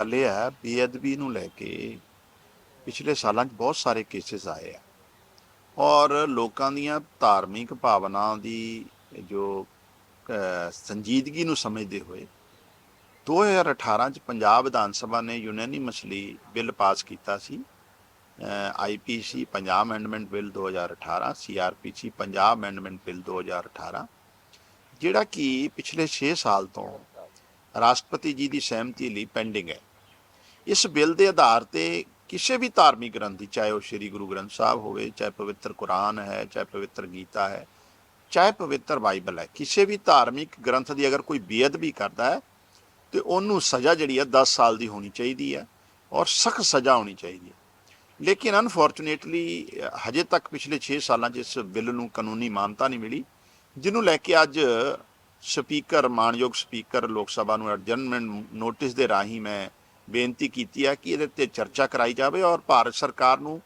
ਚੱਲਿਆ ਬੇਅਦਬੀ ਨੂੰ ਲੈ ਕੇ ਪਿਛਲੇ ਸਾਲਾਂ 'ਚ ਬਹੁਤ ਸਾਰੇ ਕੇਸਿਸ ਆਏ ਆ। ਔਰ ਲੋਕਾਂ ਦੀਆਂ ਧਾਰਮਿਕ ਭਾਵਨਾ ਦੀ ਜੋ ਸੰਜੀਦਗੀ ਨੂੰ ਸਮਝਦੇ ਹੋਏ 2018 ਚ ਪੰਜਾਬ ਵਿਧਾਨ ਸਭਾ ਨੇ ਯੂਨੈਨਿਮਸਲੀ ਬਿੱਲ ਪਾਸ ਕੀਤਾ ਸੀ। IPC Punjab amendment bill 2018 CrPC Punjab amendment bill 2018 ਜਿਹੜਾ ਕਿ ਪਿਛਲੇ 6 ਸਾਲ ਤੋਂ ਰਾਸ਼ਟਰਪਤੀ ਜੀ ਦੀ ਸਹਿਮਤੀ ਲਈ ਪੈਂਡਿੰਗ ਹੈ। ਇਸ ਬਿੱਲ ਦੇ ਆਧਾਰ ਤੇ ਕਿਸੇ ਵੀ ਧਾਰਮਿਕ ਗ੍ਰੰਥ ਦੀ ਚਾਹੇ ਉਹ ਸ੍ਰੀ ਗੁਰੂ ਗ੍ਰੰਥ ਸਾਹਿਬ ਹੋਵੇ, ਚਾਹੇ ਪਵਿੱਤਰ ਕੁਰਾਨ ਹੈ, ਚਾਹੇ ਪਵਿੱਤਰ ਗੀਤਾ ਹੈ, ਚਾਹੇ ਪਵਿੱਤਰ ਬਾਈਬਲ ਹੈ, ਕਿਸੇ ਵੀ ਧਾਰਮਿਕ ਗ੍ਰੰਥ ਦੀ ਅਗਰ ਕੋਈ ਬੇਅਦਬੀ ਕਰਦਾ ਹੈ, ਤੇ ਉਹਨੂੰ ਸਜ਼ਾ ਜਿਹੜੀ ਹੈ 10 ਸਾਲ ਦੀ ਹੋਣੀ ਚਾਹੀਦੀ ਹੈ ਔਰ ਸਖਤ ਸਜ਼ਾ ਹੋਣੀ ਚਾਹੀਦੀ ਹੈ। ਲੇਕਿਨ ਅਨਫੋਰਚੂਨੇਟਲੀ, ਹਜੇ ਤੱਕ ਪਿਛਲੇ 6 ਸਾਲਾਂ 'ਚ ਇਸ ਬਿੱਲ ਨੂੰ ਕਾਨੂੰਨੀ ਮਾਨਤਾ ਨਹੀਂ ਮਿਲੀ, ਜਿਹਨੂੰ ਲੈ ਕੇ ਅੱਜ ਸਪੀਕਰ, ਮਾਨਯੋਗ ਸਪੀਕਰ ਲੋਕ ਸਭਾ ਨੂੰ ਅਡਜਰਨਮੈਂਟ ਨੋਟਿਸ ਦੇ ਰਾਹੀਂ ਮੈਂ ਬੇਨਤੀ ਕੀਤੀ ਹੈ ਕਿ ਇਹਦੇ ਤੇ ਚਰਚਾ ਕਰਾਈ ਜਾਵੇ ਔਰ ਭਾਰਤ ਸਰਕਾਰ ਨੂੰ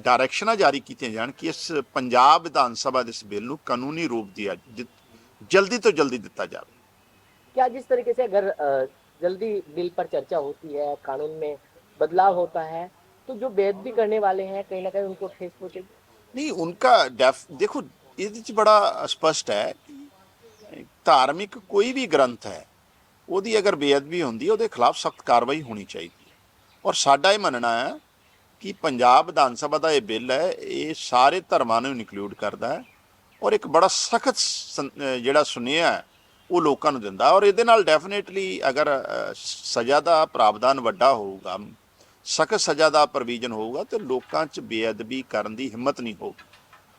ਡਾਇਰੈਕਸ਼ਨਾਂ ਜਾਰੀ ਕੀਤੀਆਂ ਜਾਣ ਕਿ ਇਸ ਪੰਜਾਬ ਵਿਧਾਨ ਸਭਾ ਦੇ ਇਸ ਬਿੱਲ ਨੂੰ ਕਾਨੂੰਨੀ ਰੂਪ ਦਿਆ ਜ- ਜਲਦੀ ਤੋਂ ਜਲਦੀ ਦਿੱਤਾ ਜਾਵੇ क्या जिस तरीके से अगर अ, जल्दी बिल पर चर्चा होती है कानून में बदलाव होता है तो जो बेदबी करने वाले हैं कहीं ना कहीं उनको ठेस पहुंचेगी ਨਹੀਂ ਉਨਕਾ ਡੈਫ ਦੇਖੋ ਇਹਦੇ ਚ ਬੜਾ ਸਪਸ਼ਟ ਹੈ ਕਿ ਧਾਰਮਿਕ ਕੋਈ ਵੀ ਗ੍ਰੰਥ ਹੈ ਉਹਦੀ ਅਗਰ ਬੇਅਦਬੀ ਹੁੰਦੀ, ਉਹਦੇ ਖਿਲਾਫ ਸਖਤ ਕਾਰਵਾਈ ਹੋਣੀ ਚਾਹੀਦੀ ਹੈ। ਔਰ ਸਾਡਾ ਇਹ ਮੰਨਣਾ ਹੈ ਕਿ ਪੰਜਾਬ ਵਿਧਾਨ ਸਭਾ ਦਾ ਇਹ ਬਿੱਲ ਹੈ, ਇਹ ਸਾਰੇ ਧਰਮਾਂ ਨੂੰ ਇਨਕਲੂਡ ਕਰਦਾ ਹੈ ਔਰ ਇੱਕ ਬੜਾ ਸਖਤ ਜਿਹੜਾ ਸੁਨੇਹਾ ਹੈ, ਉਹ ਲੋਕਾਂ ਨੂੰ ਦਿੰਦਾ ਔਰ ਇਹਦੇ ਨਾਲ ਡੈਫੀਨੇਟਲੀ ਅਗਰ ਸਜ਼ਾ ਦਾ ਪ੍ਰਾਵਧਾਨ ਵੱਡਾ ਹੋਊਗਾ, ਸਖਤ ਸਜ਼ਾ ਦਾ ਪ੍ਰੋਵੀਜ਼ਨ ਹੋਊਗਾ, ਤੇ ਲੋਕਾਂ 'ਚ ਬੇਅਦਬੀ ਕਰਨ ਦੀ ਹਿੰਮਤ ਨਹੀਂ ਹੋਊਗੀ।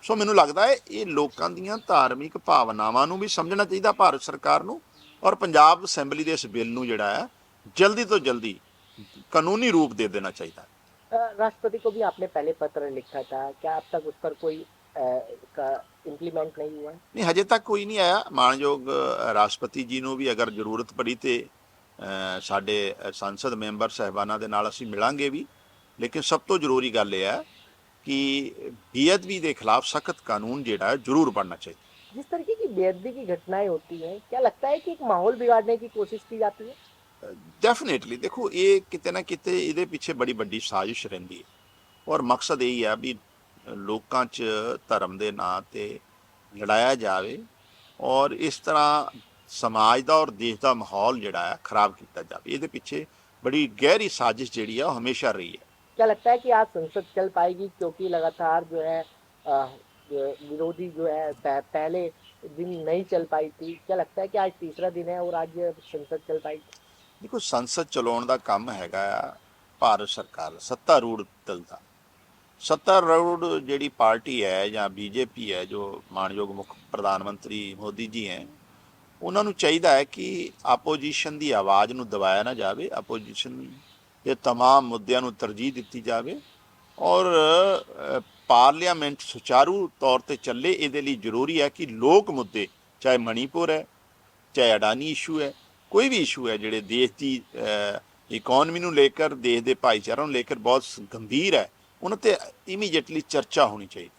ਸੋ ਮੈਨੂੰ ਲੱਗਦਾ ਹੈ, ਇਹ ਲੋਕਾਂ ਦੀਆਂ ਧਾਰਮਿਕ ਭਾਵਨਾਵਾਂ ਨੂੰ ਵੀ ਸਮਝਣਾ ਚਾਹੀਦਾ, ਭਾਰਤ ਸਰਕਾਰ ਨੂੰ। ਔਰ ਪੰਜਾਬ ਅਸੈਂਬਲੀ ਦੇ ਇਸ ਬਿੱਲ ਨੂੰ ਜਿਹੜਾ ਹੈ ਜਲਦੀ ਤੋਂ ਜਲਦੀ ਕਾਨੂੰਨੀ ਰੂਪ ਦੇ ਦੇਣਾ ਚਾਹੀਦਾ ਹੈ अ, राष्ट्रपति को भी आपने पहले पत्र लिखा था क्या अब तक उस पर कोई इम्प्लीमेंट नहीं हुआ है ਨਹੀਂ ਹਜੇ ਤੱਕ ਕੋਈ ਨਹੀਂ ਆਇਆ ਮਾਨਯੋਗ ਅ, ਰਾਸ਼ਟਰਪਤੀ ਜੀ ਨੂੰ ਵੀ ਅਗਰ ਜ਼ਰੂਰਤ ਪੜੀ ਤੇ ਅ, ਸਾਡੇ ਅ, ਸੰਸਦ ਮੈਂਬਰ ਸਹਿਬਾਨਾਂ ਦੇ ਨਾਲ ਅਸੀਂ ਮਿਲਾਂਗੇ ਵੀ ਲੇਕਿਨ ਸਭ ਤੋਂ ਜ਼ਰੂਰੀ ਗੱਲ ਇਹ ਹੈ ਕਿ ਬੇਅਦਬੀ ਦੇ ਖਿਲਾਫ ਸਖਤ ਕਾਨੂੰਨ ਜਿਹੜਾ ਹੈ ਜ਼ਰੂਰ ਬਣਨਾ ਚਾਹੀਦਾ जिस तरीके की बेदबी की घटनाएं होती हैं क्या लगता है कि एक माहौल बिगाड़ने की कोशिश की जाती है ਡੈਫੀਨੇਟਲੀ ਦੇਖੋ ਇਹ ਕਿਤੇ ਨਾ ਕਿਤੇ ਇਹਦੇ ਪਿੱਛੇ ਬੜੀ ਵੱਡੀ ਸਾਜ਼ਿਸ਼ ਰਹਿੰਦੀ ਹੈ ਔਰ ਮਕਸਦ ਇਹ ਹੀ ਆ ਵੀ ਲੋਕਾਂ 'ਚ ਧਰਮ ਦੇ ਨਾਂ ਤੇ ਲੜਾਇਆ ਜਾਵੇ ਔਰ ਇਸ ਤਰ੍ਹਾਂ ਸਮਾਜ ਦਾ ਔਰ ਦੇਸ਼ ਦਾ ਮਾਹੌਲ ਜਿਹੜਾ ਹੈ ਖਰਾਬ ਕੀਤਾ ਜਾਵੇ ਇਹਦੇ ਪਿੱਛੇ ਬੜੀ ਗਹਿਰੀ ਸਾਜ਼ਿਸ਼ ਜਿਹੜੀ ਆ ਉਹ ਹਮੇਸ਼ਾ ਰਹੀ ਹੈ क्या लगता है कि आज संसद चल पाएगी क्योंकि लगातार जो है अ, जो विरोधी जो है पह- पहले दिन नहीं चल पाई थी क्या लगता है कि आज तीसरा दिन है और आज संसद चल पाएगी ਦੇਖੋ ਸੰਸਦ ਚਲਾਉਣ ਦਾ ਕੰਮ ਹੈਗਾ ਆ ਭਾਰਤ ਸਰਕਾਰ ਦਾ, ਸੱਤਾਰੂੜ ਦਲ ਦਾ ਸੱਤਾਰੂੜ ਜਿਹੜੀ ਪਾਰਟੀ ਹੈ ਜਾਂ ਬੀਜੇਪੀ ਹੈ ਜੋ ਮਾਨਯੋਗ ਮੁੱਖ ਪ੍ਰਧਾਨ ਮੰਤਰੀ ਮੋਦੀ ਜੀ ਹੈ ਉਹਨਾਂ ਨੂੰ ਚਾਹੀਦਾ ਹੈ ਕਿ ਆਪੋਜੀਸ਼ਨ ਦੀ ਆਵਾਜ਼ ਨੂੰ ਦਬਾਇਆ ਨਾ ਜਾਵੇ ਆਪੋਜੀਸ਼ਨ ਦੇ तमाम ਮੁੱਦਿਆਂ ਨੂੰ ਤਰਜੀਹ ਦਿੱਤੀ ਜਾਵੇ ਔਰ ਅ, ਪਾਰਲੀਮੈਂਟ ਸੁਚਾਰੂ ਤੌਰ ਤੇ ਚੱਲੇ, ਇਹਦੇ ਲਈ ਜ਼ਰੂਰੀ ਹੈ ਕਿ ਲੋਕ ਮੁੱਦੇ, ਚਾਹੇ ਮਣੀਪੁਰ ਹੈ, ਚਾਹੇ ਅਡਾਨੀ ਇਸ਼ੂ ਹੈ, ਕੋਈ ਵੀ ਇਸ਼ੂ ਹੈ, ਜਿਹੜੇ ਦੇਸ਼ ਦੀ ਇਕਨੋਮੀ ਨੂੰ ਲੈ ਕੇ ਦੇਸ਼ ਦੇ ਭਾਈਚਾਰੇ ਨੂੰ ਲੈ ਕੇ ਬਹੁਤ ਗੰਭੀਰ ਹੈ, ਉਹਨਾਂ ਤੇ ਇਮੀਡੀਏਟਲੀ ਚਰਚਾ ਹੋਣੀ ਚਾਹੀਦੀ